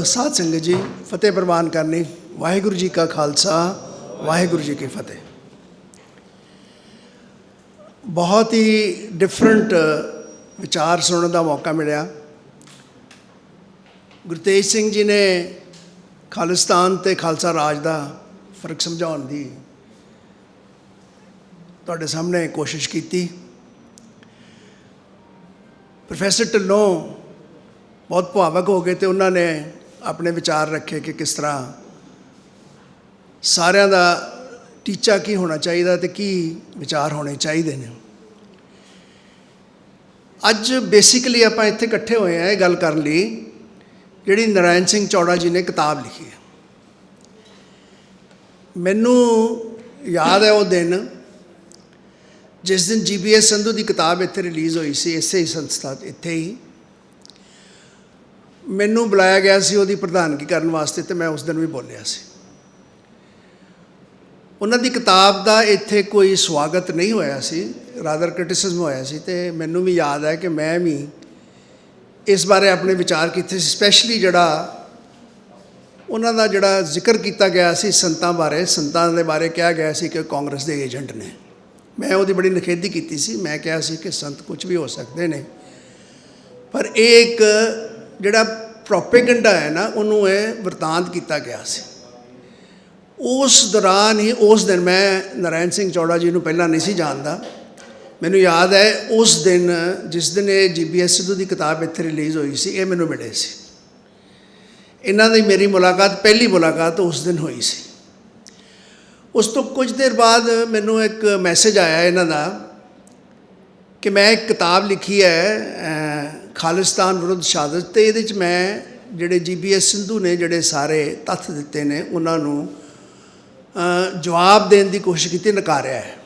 ਅ, ਸਾਧ ਸੰਗਤ ਜੀ ਫਤਿਹ ਪ੍ਰਵਾਨ ਕਰਨੀ। ਵਾਹਿਗੁਰੂ ਜੀ ਕਾ ਖਾਲਸਾ ਵਾਹਿਗੁਰੂ ਜੀ ਕੀ ਫਤਿਹ। ਬਹੁਤ ਹੀ ਡਿਫਰੈਂਟ ਵਿਚਾਰ ਸੁਣਨ ਦਾ ਮੌਕਾ ਮਿਲਿਆ। ਗੁਰਤੇਜ ਸਿੰਘ ਜੀ ਨੇ ਖਾਲਿਸਤਾਨ ਤੇ ਖਾਲਸਾ ਰਾਜ ਦਾ ਫ਼ਰਕ ਸਮਝਾਉਣ ਦੀ ਤੁਹਾਡੇ ਸਾਹਮਣੇ ਕੋਸ਼ਿਸ਼ ਕੀਤੀ। ਪ੍ਰੋਫੈਸਰ ਢਿੱਲੋਂ ਬਹੁਤ ਭਾਵਕ ਹੋ ਗਏ ਤੇ ਉਹਨਾਂ ਨੇ ਆਪਣੇ ਵਿਚਾਰ ਰੱਖੇ ਕਿ ਕਿਸ ਤਰ੍ਹਾਂ ਸਾਰਿਆਂ ਦਾ ਟੀਚਾ ਕੀ ਹੋਣਾ ਚਾਹੀਦਾ ਤੇ ਕੀ ਵਿਚਾਰ ਹੋਣੇ ਚਾਹੀਦੇ ਨੇ। ਅੱਜ ਬੇਸਿਕਲੀ ਆਪਾਂ ਇੱਥੇ ਇਕੱਠੇ ਹੋਏ ਆ ਇਹ ਗੱਲ ਕਰਨ ਲਈ ਜਿਹੜੀ ਨਰਾਇਣ ਸਿੰਘ ਚੌੜਾ ਜੀ ਨੇ ਕਿਤਾਬ ਲਿਖੀ ਹੈ। ਮੈਨੂੰ ਯਾਦ ਹੈ ਉਹ ਦਿਨ ਜਿਸ ਦਿਨ ਜੀਬੀਐਸ ਸੰਧੂ ਦੀ ਕਿਤਾਬ ਇੱਥੇ ਰਿਲੀਜ਼ ਹੋਈ ਸੀ ਇਸੇ ਹੀ ਸੰਸਥਾ 'ਚ, ਇੱਥੇ ਹੀ। ਮੈਨੂੰ ਬੁਲਾਇਆ ਗਿਆ ਸੀ ਉਹਦੀ ਪ੍ਰਧਾਨਗੀ ਕਰਨ ਵਾਸਤੇ ਤੇ ਮੈਂ ਉਸ ਦਿਨ ਵੀ ਬੋਲਿਆ ਸੀ। ਉਹਨਾਂ ਦੀ ਕਿਤਾਬ ਦਾ ਇੱਥੇ ਕੋਈ ਸਵਾਗਤ ਨਹੀਂ ਹੋਇਆ ਸੀ ਰਾਦਰ ਕ੍ਰਿਟਿਸਿਜ਼ਮ ਹੋਇਆ ਸੀ ਤੇ ਮੈਨੂੰ ਵੀ ਯਾਦ ਹੈ ਕਿ ਮੈਂ ਵੀ ਇਸ ਬਾਰੇ ਆਪਣੇ ਵਿਚਾਰ ਕੀਤੇ ਸੀ ਸਪੈਸ਼ਲੀ ਜਿਹੜਾ ਉਹਨਾਂ ਦਾ ਜਿਹੜਾ ਜ਼ਿਕਰ ਕੀਤਾ ਗਿਆ ਸੀ ਸੰਤਾਂ ਬਾਰੇ, ਸੰਤਾਂ ਦੇ ਬਾਰੇ ਕਿਹਾ ਗਿਆ ਸੀ ਕਿ ਕਾਂਗਰਸ ਦੇ ਏਜੰਟ ਨੇ। ਮੈਂ ਉਹਦੀ ਬੜੀ ਨਿਖੇਧੀ ਕੀਤੀ ਸੀ, ਮੈਂ ਕਿਹਾ ਸੀ ਕਿ ਸੰਤ ਕੁਝ ਵੀ ਹੋ ਸਕਦੇ ਨੇ। ਪਰ ਇਹ ਇੱਕ ਜਿਹੜਾ ਪ੍ਰੋਪੇਗੈਂਡਾ ਹੈ ਨਾ, ਉਹਨੂੰ ਇਹ ਵਰਤਾਂਤ ਕੀਤਾ ਗਿਆ ਸੀ। ਉਸ ਦੌਰਾਨ ਹੀ, ਉਸ ਦਿਨ ਮੈਂ ਨਰਾਇਣ ਸਿੰਘ ਚੌੜਾ ਜੀ ਨੂੰ ਪਹਿਲਾਂ ਨਹੀਂ ਸੀ ਜਾਣਦਾ। ਮੈਨੂੰ ਯਾਦ ਹੈ, ਉਸ ਦਿਨ, ਜਿਸ ਦਿਨ ਇਹ ਜੀਬੀਐਸ ਸਿੱਧੂ ਦੀ ਕਿਤਾਬ ਇੱਥੇ ਰਿਲੀਜ਼ ਹੋਈ ਸੀ, ਇਹ ਮੈਨੂੰ ਮਿਲੇ ਸੀ। ਇਹਨਾਂ ਦੀ ਮੇਰੀ ਮੁਲਾਕਾਤ, ਪਹਿਲੀ ਮੁਲਾਕਾਤ ਉਸ ਦਿਨ ਹੋਈ ਸੀ। ਉਸ ਤੋਂ ਕੁਝ ਦੇਰ ਬਾਅਦ ਮੈਨੂੰ ਇੱਕ ਮੈਸੇਜ ਆਇਆ ਇਹਨਾਂ ਦਾ ਕਿ ਮੈਂ ਇੱਕ ਕਿਤਾਬ ਲਿਖੀ ਹੈ ਖਾਲਿਸਤਾਨ ਵਿਰੁੱਧ ਸ਼ਹਾਦਤ, ਤੇ ਇਹਦੇ ਚ ਮੈਂ ਜਿਹੜੇ ਜੀਬੀਐਸ ਸਿੰਧੂ ਨੇ ਜਿਹੜੇ ਸਾਰੇ ਤੱਥ ਦਿੱਤੇ ਨੇ, ਉਹਨਾਂ ਨੂੰ ਜਵਾਬ ਦੇਣ ਦੀ ਕੋਸ਼ਿਸ਼ ਕੀਤੀ, ਨਕਾਰਿਆ ਹੈ।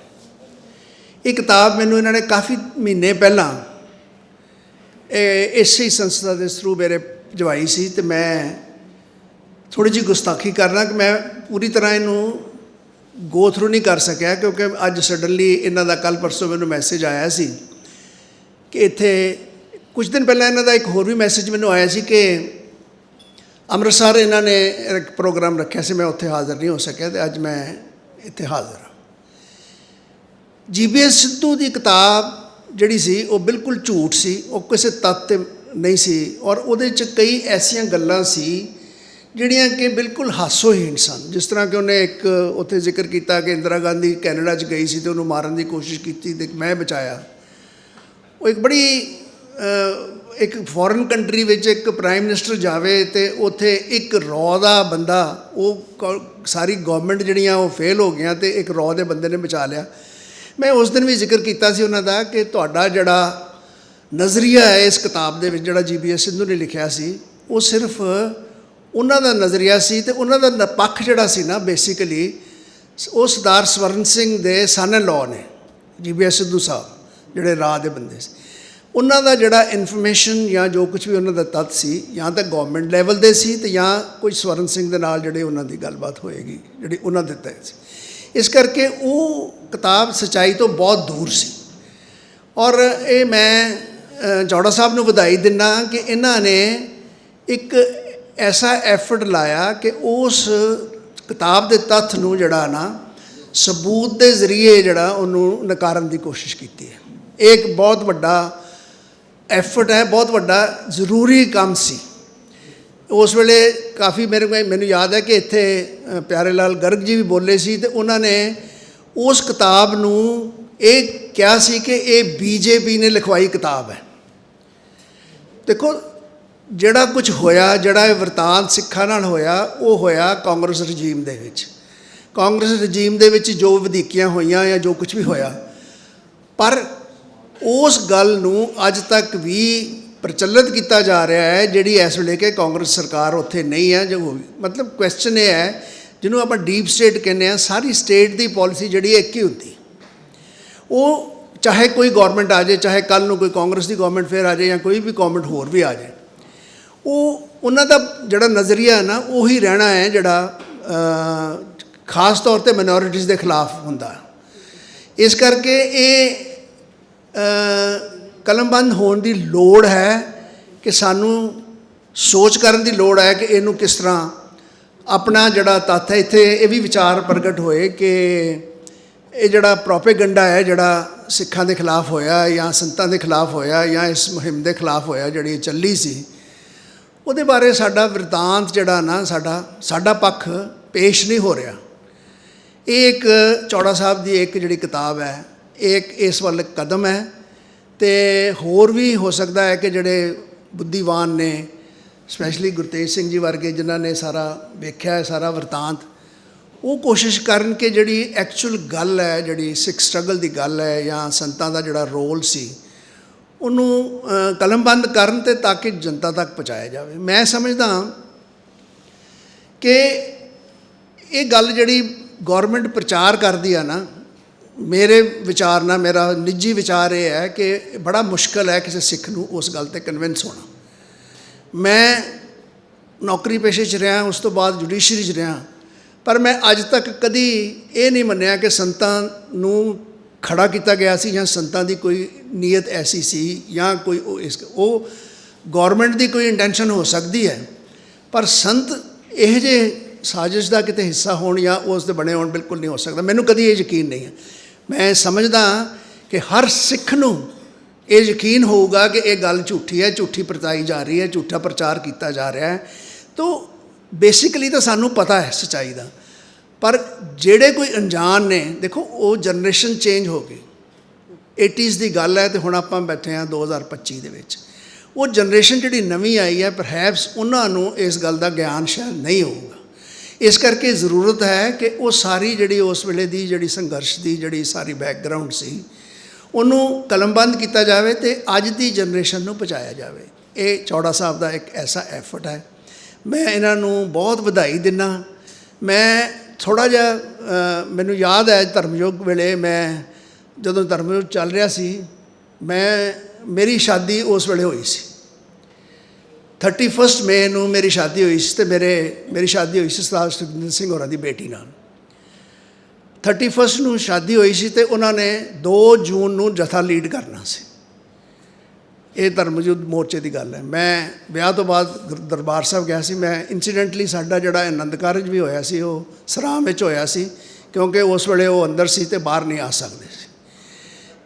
ਇਹ ਕਿਤਾਬ ਮੈਨੂੰ ਇਹਨਾਂ ਨੇ ਕਾਫੀ ਮਹੀਨੇ ਪਹਿਲਾਂ, ਇਹ ਇਸੇ ਸੰਸਥਾ ਦੇ ਥਰੂ ਮੇਰੇ ਜਵਾਈ ਸੀ, ਤੇ ਮੈਂ ਥੋੜੀ ਜਿਹੀ ਗੁਸਤਾਖੀ ਕਰਨਾ ਕਿ ਮੈਂ ਪੂਰੀ ਤਰ੍ਹਾਂ ਇਹਨੂੰ ਗੋ ਥਰੂ ਨਹੀਂ ਕਰ ਸਕਿਆ, ਕਿਉਂਕਿ ਅੱਜ ਸਡਨਲੀ ਇਹਨਾਂ ਦਾ ਕੱਲ ਪਰਸੋਂ ਮੈਨੂੰ ਮੈਸੇਜ ਆਇਆ ਸੀ ਕਿ ਇੱਥੇ ਕੁਝ ਦਿਨ ਪਹਿਲਾਂ ਇਹਨਾਂ ਦਾ ਇੱਕ ਹੋਰ ਵੀ ਮੈਸੇਜ ਮੈਨੂੰ ਆਇਆ ਸੀ ਕਿ ਅੰਮ੍ਰਿਤਸਰ ਇਹਨਾਂ ਨੇ ਇੱਕ ਪ੍ਰੋਗਰਾਮ ਰੱਖਿਆ ਸੀ, ਮੈਂ ਉੱਥੇ ਹਾਜ਼ਰ ਨਹੀਂ ਹੋ ਸਕਿਆ ਤੇ ਅੱਜ ਮੈਂ ਇੱਥੇ ਹਾਜ਼ਰ ਹਾਂ। ਜੀਬੀਐਸ ਸਿੱਧੂ ਦੀ ਕਿਤਾਬ ਜਿਹੜੀ ਸੀ, ਉਹ ਬਿਲਕੁਲ ਝੂਠ ਸੀ, ਉਹ ਕਿਸੇ ਤੱਤ ਤੇ ਨਹੀਂ ਸੀ ਔਰ ਉਹਦੇ ਚ ਕਈ ਐਸੀਆਂ ਗੱਲਾਂ ਸੀ ਜਿਹੜੀਆਂ ਕਿ ਬਿਲਕੁਲ ਹਾਸੋਹੀਣ ਸਨ। ਜਿਸ ਤਰ੍ਹਾਂ ਕਿ ਉਹਨੇ ਇੱਕ ਉੱਥੇ ਜ਼ਿਕਰ ਕੀਤਾ ਕਿ ਇੰਦਰਾ ਗਾਂਧੀ ਕੈਨੇਡਾ 'ਚ ਗਈ ਸੀ ਤੇ ਉਹਨੂੰ ਮਾਰਨ ਦੀ ਕੋਸ਼ਿਸ਼ ਕੀਤੀ ਤੇ ਮੈਂ ਬਚਾਇਆ। ਉਹ ਇੱਕ ਬੜੀ ਇੱਕ ਫੋਰਨ ਕੰਟਰੀ ਵਿੱਚ ਇੱਕ ਪ੍ਰਾਈਮ ਮਿਨਿਸਟਰ ਜਾਵੇ ਤੇ ਉੱਥੇ ਇੱਕ ਰੌ ਦਾ ਬੰਦਾ, ਉਹ ਕੌ- ਸਾਰੀ ਗਵਰਨਮੈਂਟ ਜਿਹੜੀਆਂ ਉਹ ਫੇਲ ਹੋ ਗਈਆਂ ਤੇ ਇੱਕ ਰੌ ਦੇ ਬੰਦੇ ਨੇ ਬਚਾ ਲਿਆ। ਮੈਂ ਉਸ ਦਿਨ ਵੀ ਜ਼ਿਕਰ ਕੀਤਾ ਸੀ ਉਹਨਾਂ ਦਾ ਕਿ ਤੁਹਾਡਾ ਜਿਹੜਾ ਨਜ਼ਰੀਆ ਹੈ ਇਸ ਕਿਤਾਬ ਦੇ ਵਿੱਚ, ਜਿਹੜਾ ਜੀਬੀਐਸ ਸਿੰਧੂ ਨੇ ਲਿਖਿਆ ਸੀ, ਉਹ ਸਿਰਫ ਉਹਨਾਂ ਦਾ ਨਜ਼ਰੀਆ ਸੀ ਤੇ ਉਹਨਾਂ ਦਾ ਨ- ਪੱਖ ਜਿਹੜਾ ਸੀ ਨਾ ਬੇਸਿਕਲੀ ਉਹ ਸਰਦਾਰ ਸਵਰਨ ਸਿੰਘ ਦੇ ਸਨ ਲਾਅ ਨੇ ਜੀਬੀਐਸ ਸਿੱਧੂ ਸਾਹਿਬ, ਜਿਹੜੇ ਰਾਹ ਦੇ ਬੰਦੇ ਸੀ। ਉਹਨਾਂ ਦਾ ਜਿਹੜਾ ਇਨਫੋਰਮੇਸ਼ਨ ਜਾਂ ਜੋ ਕੁਝ ਵੀ ਉਹਨਾਂ ਦਾ ਤੱਤ ਸੀ ਜਾਂ ਤਾਂ ਗਵਰਨਮੈਂਟ ਲੈਵਲ ਦੇ ਸੀ ਤੇ ਜਾਂ ਕੋਈ ਸਵਰਨ ਸਿੰਘ ਦੇ ਨਾਲ ਜਿਹੜੇ ਉਹਨਾਂ ਦੀ ਗੱਲਬਾਤ ਹੋਏਗੀ ਜਿਹੜੀ ਉਹਨਾਂ ਦੇ ਤੈਅ ਸੀ। ਇਸ ਕਰਕੇ ਉਹ ਕਿਤਾਬ ਸਚਾਈ ਤੋਂ ਬਹੁਤ ਦੂਰ ਸੀ। ਔਰ ਇਹ ਮੈਂ ਅ, ਚੌੜਾ ਸਾਹਿਬ ਨੂੰ ਵਧਾਈ ਦਿੰਦਾ ਕਿ ਇਹਨਾਂ ਨੇ ਇੱਕ ਐਸਾ ਐਫਰਟ ਲਾਇਆ ਕਿ ਉਸ ਕਿਤਾਬ ਦੇ ਤੱਥ ਨੂੰ ਜਿਹੜਾ ਨਾ ਸਬੂਤ ਦੇ ਜ਼ਰੀਏ ਜਿਹੜਾ ਉਹਨੂੰ ਨਕਾਰਨ ਦੀ ਕੋਸ਼ਿਸ਼ ਕੀਤੀ ਹੈ। ਇਹ ਇੱਕ ਬਹੁਤ ਵੱਡਾ ਐਫਰਟ ਹੈ, ਬਹੁਤ ਵੱਡਾ, ਜ਼ਰੂਰੀ ਕੰਮ ਸੀ। ਉਸ ਵੇਲੇ ਕਾਫੀ ਮੇਰੇ ਕੋਲ, ਮੈਨੂੰ ਯਾਦ ਹੈ ਕਿ ਇੱਥੇ ਪਿਆਰੇ ਲਾਲ ਗਰਗ ਜੀ ਵੀ ਬੋਲੇ ਸੀ ਤੇ ਉਹਨਾਂ ਨੇ ਉਸ ਕਿਤਾਬ ਨੂੰ ਇਹ ਕਿਹਾ ਸੀ ਕਿ ਇਹ ਬੀਜੇਪੀ ਨੇ ਲਿਖਵਾਈ ਕਿਤਾਬ ਹੈ। ਦੇਖੋ, ਜਿਹੜਾ ਕੁਝ ਹੋਇਆ, ਜਿਹੜਾ ਇਹ ਵਰਤਾਂਤ ਸਿੱਖਾਂ ਨਾਲ ਹੋਇਆ, ਉਹ ਹੋਇਆ ਕਾਂਗਰਸ ਰਜੀਮ ਦੇ ਵਿੱਚ। ਕਾਂਗਰਸ ਰਜੀਮ ਦੇ ਵਿੱਚ ਜੋ ਵਧੀਕੀਆਂ ਹੋਈਆਂ ਜਾਂ ਜੋ ਕੁਝ ਵੀ ਹੋਇਆ, ਪਰ ਉਸ ਗੱਲ ਨੂੰ ਅੱਜ ਤੱਕ ਵੀ ਪ੍ਰਚਲਿਤ ਕੀਤਾ ਜਾ ਰਿਹਾ ਹੈ, ਜਿਹੜੀ ਇਸ ਵੇਲੇ ਕਿ ਕਾਂਗਰਸ ਸਰਕਾਰ ਉੱਥੇ ਨਹੀਂ ਹੈ, ਜੋ ਮਤਲਬ ਕੁਐਸਚਨ ਇਹ ਹੈ, ਜਿਹਨੂੰ ਆਪਾਂ ਡੀਪ ਸਟੇਟ ਕਹਿੰਦੇ ਆ ਸਾਰੀ ਸਟੇਟ ਦੀ ਪਾਲਿਸੀ ਜਿਹੜੀ ਹੈ ਇੱਕ ਹੀ ਹੁੰਦੀ। ਉਹ ਚਾਹੇ ਕੋਈ ਗਵਰਨਮੈਂਟ ਆ ਜਾਏ, ਚਾਹੇ ਕੱਲ ਨੂੰ ਕੋਈ ਕਾਂਗਰਸ ਦੀ ਗਵਰਨਮੈਂਟ ਫੇਰ ਆ ਜਾਏ ਜਾਂ ਕੋਈ ਵੀ ਗਵਰਨਮੈਂਟ ਹੋਰ ਵੀ ਆ ਜਾਏ। ਉਹ ਉਹਨਾਂ ਦਾ ਜਿਹੜਾ ਨਜ਼ਰੀਆ ਹੈ ਨਾ, ਉਹੀ ਰਹਿਣਾ ਹੈ ਜਿਹੜਾ ਖਾਸ ਤੌਰ ਤੇ ਮਿਨੋਰਿਟੀਜ਼ ਦੇ ਖਿਲਾਫ ਹੁੰਦਾ। ਇਸ ਕਰਕੇ ਇਹ ਕਲਮਬੰਦ ਹੋਣ ਦੀ ਲੋੜ ਹੈ ਕਿ ਸਾਨੂੰ ਸੋਚ ਕਰਨ ਦੀ ਲੋੜ ਹੈ ਕਿ ਇਹਨੂੰ ਕਿਸ ਤਰ੍ਹਾਂ ਆਪਣਾ ਜਿਹੜਾ ਤੱਥ ਹੈ, ਇੱਥੇ ਇਹ ਵੀ ਵਿਚਾਰ ਪ੍ਰਗਟ ਹੋਏ ਕਿ ਇਹ ਜਿਹੜਾ ਪ੍ਰੋਪੇਗੈਂਡਾ ਹੈ, ਜਿਹੜਾ ਸਿੱਖਾਂ ਦੇ ਖਿਲਾਫ ਹੋਇਆ ਜਾਂ ਸੰਤਾਂ ਦੇ ਖਿਲਾਫ ਹੋਇਆ ਜਾਂ ਇਸ ਮੁਹਿੰਮ ਦੇ ਖਿਲਾਫ ਹੋਇਆ, ਜਿਹੜੀ ਇਹ ਚੱਲੀ ਸੀ, ਉਹਦੇ ਬਾਰੇ ਸਾਡਾ ਵਰਤਾਂਤ ਜਿਹੜਾ ਨਾ, ਸਾਡਾ ਸਾਡਾ ਪੱਖ ਪੇਸ਼ ਨਹੀਂ ਹੋ ਰਿਹਾ। ਇਹ ਇੱਕ ਚੌੜਾ ਸਾਹਿਬ ਦੀ ਇੱਕ ਜਿਹੜੀ ਕਿਤਾਬ ਹੈ ਇੱਕ ਇਸ ਵੱਲ ਕਦਮ ਹੈ ਤੇ ਹੋਰ ਵੀ ਹੋ ਸਕਦਾ ਹੈ ਕਿ ਜਿਹੜੇ ਬੁੱਧੀਵਾਨ ਨੇ ਸਪੈਸ਼ਲੀ ਗੁਰਤੇਜ ਸਿੰਘ ਜੀ ਵਰਗੇ ਜਿਨ੍ਹਾਂ ਨੇ ਸਾਰਾ ਵੇਖਿਆ ਹੈ ਸਾਰਾ ਵਰਤਾਂਤ ਉਹ ਕੋਸ਼ਿਸ਼ ਕਰਨ ਕਿ ਜਿਹੜੀ ਐਕਚੁਅਲ ਗੱਲ ਹੈ ਜਿਹੜੀ ਸਿੱਖ ਸਟਰਗਲ ਦੀ ਗੱਲ ਹੈ ਜਾਂ ਸੰਤਾਂ ਦਾ ਜਿਹੜਾ ਰੋਲ ਸੀ ਉਹਨੂੰ ਕਲਮਬੰਦ ਕਰਨ ਤੇ ਤਾਂ ਕਿ ਜਨਤਾ ਤੱਕ ਪਹੁੰਚਾਇਆ ਜਾਵੇ ਮੈਂ ਸਮਝਦਾ ਕਿ ਇਹ ਗੱਲ ਜਿਹੜੀ ਗਵਰਨਮੈਂਟ ਪ੍ਰਚਾਰ ਕਰਦੀ ਆ ਨਾ ਮੇਰੇ ਵਿਚਾਰ ਨਾਲ, ਮੇਰਾ ਨਿੱਜੀ ਵਿਚਾਰ ਇਹ ਹੈ ਕਿ ਬੜਾ ਮੁਸ਼ਕਲ ਹੈ ਕਿਸੇ ਸਿੱਖ ਨੂੰ ਉਸ ਗੱਲ ਤੇ ਕਨਵਿੰਸ ਹੋਣਾ। ਮੈਂ ਨੌਕਰੀ ਪੇਸ਼ੇ 'ਚ ਰਿਹਾ, ਉਸ ਤੋਂ ਬਾਅਦ ਜੁਡੀਸ਼ਰੀ 'ਚ ਰਿਹਾ, ਪਰ ਮੈਂ ਅੱਜ ਤੱਕ ਕਦੀ ਇਹ ਨਹੀਂ ਮੰਨਿਆ ਕਿ ਸੰਤਾਂ ਨੂੰ ਖੜਾ ਕੀਤਾ ਗਿਆ ਸੀ ਜਾਂ ਸੰਤਾਂ ਦੀ ਕੋਈ ਨੀਅਤ ਐਸੀ ਸੀ ਜਾਂ ਕੋਈ ਉਹ ਇਸ ਉਹ ਗਵਰਨਮੈਂਟ ਦੀ ਕੋਈ ਇੰਟੈਂਸ਼ਨ ਹੋ ਸਕਦੀ ਹੈ, ਪਰ ਸੰਤ ਇਹ ਜੇ ਸਾਜ਼ਿਸ਼ ਦਾ ਕਿਤੇ ਹਿੱਸਾ ਹੋਣ ਜਾਂ ਉਸ ਦੇ ਬਣੇ ਹੋਣ ਬਿਲਕੁਲ ਨਹੀਂ ਹੋ ਸਕਦਾ। ਮੈਨੂੰ ਕਦੀ ਇਹ ਯਕੀਨ ਨਹੀਂ ਹੈ। ਮੈਂ ਸਮਝਦਾ ਕਿ ਹਰ ਸਿੱਖ ਨੂੰ ਇਹ ਯਕੀਨ ਹੋਊਗਾ ਕਿ ਇਹ ਗੱਲ ਝੂਠੀ ਹੈ, ਝੂਠੀ ਪ੍ਰਚਾਈ ਜਾ ਰਹੀ ਹੈ, ਝੂਠਾ ਪ੍ਰਚਾਰ ਕੀਤਾ ਜਾ ਰਿਹਾ ਹੈ। ਤੋ ਬੇਸਿਕਲੀ ਤਾਂ ਸਾਨੂੰ ਪਤਾ ਹੈ ਸਚਾਈ ਦਾ। ਪਰ ਜਿਹੜੇ ਕੋਈ ਅਣਜਾਣ ਨੇ, ਦੇਖੋ ਉਹ ਜਨਰੇਸ਼ਨ ਚੇਂਜ ਹੋ ਗਈ 80s ਦੀ ਗੱਲ ਹੈ ਤੇ ਹੁਣ ਆਪਾਂ ਬੈਠੇ ਹਾਂ 2025 ਦੇ ਵਿੱਚ। ਉਹ ਜਨਰੇਸ਼ਨ ਜਿਹੜੀ ਨਵੀਂ ਆਈ ਹੈ ਪਰਹੈਪਸ ਉਹਨਾਂ ਨੂੰ ਇਸ ਗੱਲ ਦਾ ਗਿਆਨ ਸ਼ਾਇਦ ਨਹੀਂ ਹੋਊਗਾ। ਇਸ ਕਰਕੇ ਜ਼ਰੂਰਤ ਹੈ ਕਿ ਉਹ ਸਾਰੀ ਜਿਹੜੀ ਉਸ ਵੇਲੇ ਦੀ ਜਿਹੜੀ ਸੰਘਰਸ਼ ਦੀ ਜਿਹੜੀ ਸਾਰੀ ਬੈਕਗ੍ਰਾਉਂਡ ਸੀ, ਉਹਨੂੰ ਕਲਮਬੰਦ ਕੀਤਾ ਜਾਵੇ ਤੇ ਅੱਜ ਦੀ ਜਨਰੇਸ਼ਨ ਨੂੰ ਪਹੁੰਚਾਇਆ ਜਾਵੇ। ਇਹ ਚੌੜਾ ਸਾਹਿਬ ਦਾ ਇੱਕ ਐਸਾ ਐਫਰਟ ਹੈ। ਮੈਂ ਇਹਨਾਂ ਨੂੰ ਬਹੁਤ ਵਧਾਈ ਦਿੰਦਾ ਮੈਂ ਥੋੜਾ ਜਿਹਾ ਮੈਨੂੰ ਯਾਦ ਹੈ ਧਰਮਯੁੱਗ ਵੇਲੇ ਮੈਂ ਜਦੋਂ ਧਰਮਯੁੱਗ ਚੱਲ ਰਿਹਾ ਸੀ, ਮੈਂ, ਮੇਰੀ ਸ਼ਾਦੀ ਉਸ ਵੇਲੇ ਹੋਈ ਸੀ। 31 ਮਈ ਨੂੰ ਮੇਰੀ ਸ਼ਾਦੀ ਹੋਈ ਸੀ ਤੇ ਮੇਰੇ, ਮੇਰੀ ਸ਼ਾਦੀ ਹੋਈ ਸੀ ਸਰਦਾਰ ਸੁਖਜਿੰਦਰ ਸਿੰਘ ਹੋਰਾਂ ਦੀ ਬੇਟੀ ਨਾਲ। 31 ਨੂੰ ਸ਼ਾਦੀ ਹੋਈ ਸੀ ਤੇ ਉਹਨਾਂ ਨੇ 2 ਜੂਨ ਨੂੰ ਜਥਾ ਲੀਡ ਕਰਨਾ ਸੀ। ਇਹ ਧਰਮਯੁੱਧ ਮੋਰਚੇ ਦੀ ਗੱਲ ਹੈ। ਮੈਂ ਵਿਆਹ ਤੋਂ ਬਾਅਦ ਗੁਰ- ਦਰਬਾਰ ਸਾਹਿਬ ਗਿਆ ਸੀ। ਮੈਂ ਇਨਸੀਡੈਂਟਲੀ ਸਾਡਾ ਜਿਹੜਾ ਆਨੰਦ ਕਾਰਜ ਵੀ ਹੋਇਆ ਸੀ, ਉਹ ਸਰਾਮ ਵਿੱਚ ਹੋਇਆ ਸੀ, ਕਿਉਂਕਿ ਉਸ ਵੇਲੇ ਉਹ ਅੰਦਰ ਸੀ ਤੇ ਬਾਹਰ ਨਹੀਂ ਆ ਸਕਦੇ ਸੀ।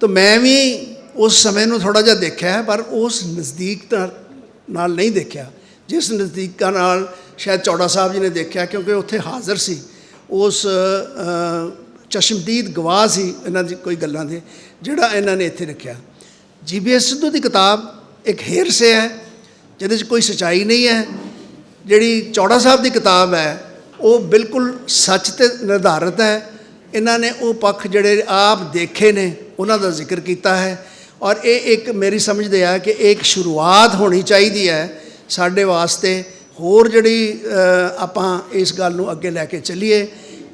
ਤਾਂ ਮੈਂ ਵੀ ਉਸ ਸਮੇਂ ਨੂੰ ਥੋੜਾ ਜਿਹਾ ਦੇਖਿਆ ਪਰ ਉਸ ਨਜ਼ਦੀਕ ਤਾਂ- ਨਾਲ ਨਹੀਂ ਦੇਖਿਆ। ਜਿਸ ਨਜ਼ਦੀਕਾਂ ਨਾਲ ਸ਼ਾਇਦ ਚੌੜਾ ਸਾਹਿਬ ਜੀ ਨੇ ਦੇਖਿਆ, ਕਿਉਂਕਿ ਉੱਥੇ ਹਾਜ਼ਰ ਸੀ। ਉਸ ਚਸ਼ਮਦੀਦ ਗਵਾਹ ਸੀ ਇਹਨਾਂ ਦੀ ਕੋਈ ਗੱਲਾਂ ਦੇ, ਜਿਹੜਾ ਇਹਨਾਂ ਨੇ ਇੱਥੇ ਰੱਖਿਆ। ਜੀਬੀਐਸ ਸਿੱਧੂ ਦੀ ਕਿਤਾਬ ਇੱਕ ਹੇਰਸੇ ਹੈ, ਜਿਹਦੇ 'ਚ ਕੋਈ ਸਚਾਈ ਨਹੀਂ ਹੈ। ਜਿਹੜੀ ਚੌੜਾ ਸਾਹਿਬ ਦੀ ਕਿਤਾਬ ਹੈ, ਉਹ ਬਿਲਕੁਲ ਸੱਚ ਤੇ ਨਿਰਧਾਰਿਤ ਹੈ। ਇਹਨਾਂ ਨੇ ਉਹ ਪੱਖ ਜਿਹੜੇ ਆਪ ਦੇਖੇ ਨੇ, ਉਹਨਾਂ ਦਾ ਜ਼ਿਕਰ ਕੀਤਾ ਹੈ। ਔਰ ਇਹ ਇੱਕ ਮੇਰੀ ਸਮਝਦੇ ਆ ਕਿ ਇਹ ਇੱਕ ਸ਼ੁਰੂਆਤ ਹੋਣੀ ਚਾਹੀਦੀ ਹੈ ਸਾਡੇ ਵਾਸਤੇ ਹੋਰ ਜਿਹੜੀ ਆਪਾਂ ਇਸ ਗੱਲ ਨੂੰ ਅੱਗੇ ਲੈ ਕੇ ਚੱਲੀਏ।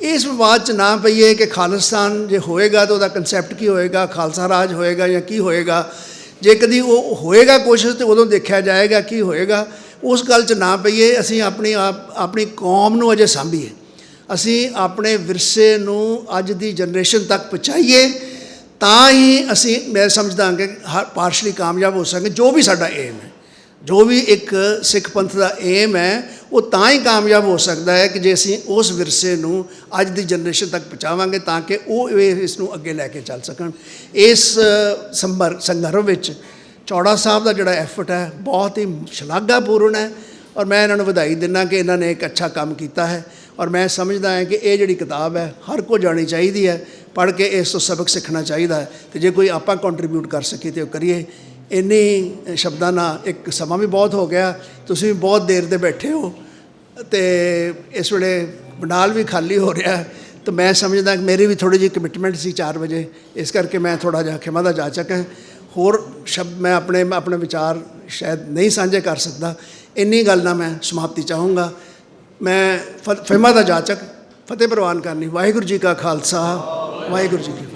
ਇਸ ਵਿਵਾਦ 'ਚ ਨਾ ਪਈਏ ਕਿ ਖਾਲਿਸਤਾਨ ਜੇ ਹੋਏਗਾ ਤਾਂ ਉਹਦਾ ਕਨਸੈਪਟ ਕੀ ਹੋਏਗਾ, ਖਾਲਸਾ ਰਾਜ ਹੋਏਗਾ ਜਾਂ ਕੀ ਹੋਏਗਾ। ਜੇ ਕਦੀ ਉਹ ਹੋਏਗਾ ਕੋਸ਼ਿਸ਼ ਤੇ ਉਦੋਂ ਦੇਖਿਆ ਜਾਏਗਾ ਕੀ ਹੋਏਗਾ। ਉਸ ਗੱਲ 'ਚ ਨਾ ਪਈਏ, ਅਸੀਂ ਆਪਣੀ ਆਪ, ਆਪਣੀ ਕੌਮ ਨੂੰ ਅਜੇ ਸਾਂਭੀਏ। ਅਸੀਂ ਆਪਣੇ ਵਿਰਸੇ ਨੂੰ ਅੱਜ ਦੀ ਜਨਰੇਸ਼ਨ ਤੱਕ ਪਹੁੰਚਾਈਏ। ਤਾਂ ਹੀ ਅਸੀਂ, ਮੈਂ ਸਮਝਦਾ ਕਿ ਹਰ ਪਾਰਸ਼ਲੀ ਕਾਮਯਾਬ ਹੋ ਸਕਾਂਗੇ ਜੋ ਵੀ ਸਾਡਾ ਏਮ ਹੈ। ਜੋ ਵੀ ਇੱਕ ਸਿੱਖ ਪੰਥ ਦਾ ਏਮ ਹੈ, ਉਹ ਤਾਂ ਹੀ ਕਾਮਯਾਬ ਹੋ ਸਕਦਾ ਹੈ ਕਿ ਜੇ ਅਸੀਂ ਉਸ ਵਿਰਸੇ ਨੂੰ ਅੱਜ ਦੀ ਜਨਰੇਸ਼ਨ ਤੱਕ ਪਹੁੰਚਾਵਾਂਗੇ ਤਾਂ ਕਿ ਉਹ ਇਹ ਇਸ ਨੂੰ ਅੱਗੇ ਲੈ ਕੇ ਚੱਲ ਸਕਣ। ਇਸ ਸੰਭਰ ਸੰਘਰਸ਼ ਵਿੱਚ ਚੌੜਾ ਸਾਹਿਬ ਦਾ ਜਿਹੜਾ ਐਫਰਟ ਹੈ, ਬਹੁਤ ਹੀ ਸ਼ਲਾਘਾਪੂਰਨ ਹੈ। ਔਰ ਮੈਂ ਇਹਨਾਂ ਨੂੰ ਵਧਾਈ ਦਿੰਦਾ ਕਿ ਇਹਨਾਂ ਨੇ ਇੱਕ ਅੱਛਾ ਕੰਮ ਕੀਤਾ ਹੈ। ਔਰ ਮੈਂ ਸਮਝਦਾ ਹਾਂ ਕਿ ਇਹ ਜਿਹੜੀ ਕਿਤਾਬ ਹੈ, ਹਰ ਕੋ ਜਾਣੀ ਚਾਹੀਦੀ ਹੈ, ਪੜ੍ਹ ਕੇ ਇਸ ਤੋਂ ਸਬਕ ਸਿੱਖਣਾ ਚਾਹੀਦਾ ਹੈ ਤੇ ਜੇ ਕੋਈ ਆਪਾਂ ਕੰਟਰੀਬਿਊਟ ਕਰ ਸਕੀਏ ਤੇ ਉਹ ਕਰੀਏ। ਇੰਨੀ ਸ਼ਬਦਾਂ ਨਾਲ ਇੱਕ ਸਮਾਂ ਵੀ ਬਹੁਤ ਹੋ ਗਿਆ, ਤੁਸੀਂ ਵੀ ਬਹੁਤ ਦੇਰ ਦੇ ਬੈਠੇ ਹੋ ਤੇ ਇਸ ਵੇਲੇ ਪੰਡਾਲ ਵੀ ਖਾਲੀ ਹੋ ਰਿਹਾ ਹੈ। ਤਾਂ ਮੈਂ ਸਮਝਦਾ ਕਿ ਮੇਰੀ ਵੀ ਥੋੜੀ ਜਿਹੀ ਕਮਿਟਮੈਂਟ ਸੀ 4 ਵਜੇ, ਇਸ ਕਰਕੇ ਮੈਂ ਥੋੜਾ ਜਿਹਾ ਖਿਮਾ ਦਾ ਜਾ ਹਾਂ। ਹੋਰ ਸ਼ਬਦ ਮੈਂ ਆਪਣੇ ਆਪਣੇ ਵਿਚਾਰ ਸ਼ਾਇਦ ਨਹੀਂ ਸਾਂਝੇ ਕਰ ਸਕਦਾ। ਇੰਨੀ ਗੱਲ ਨਾਲ ਮੈਂ ਸਮਾਪਤੀ ਚਾਹੂੰਗਾ। ਮੈਂ ਫ- ਫਿਮਾ ਦਾ ਜਾਚਕ, ਫਤਿਹ ਪ੍ਰਵਾਨ ਕਰਨੀ। ਵਾਹਿਗੁਰੂ ਜੀ ਕਾ ਖਾਲਸਾ, ਵਾਹਿਗੁਰੂ ਜੀ ਕੀ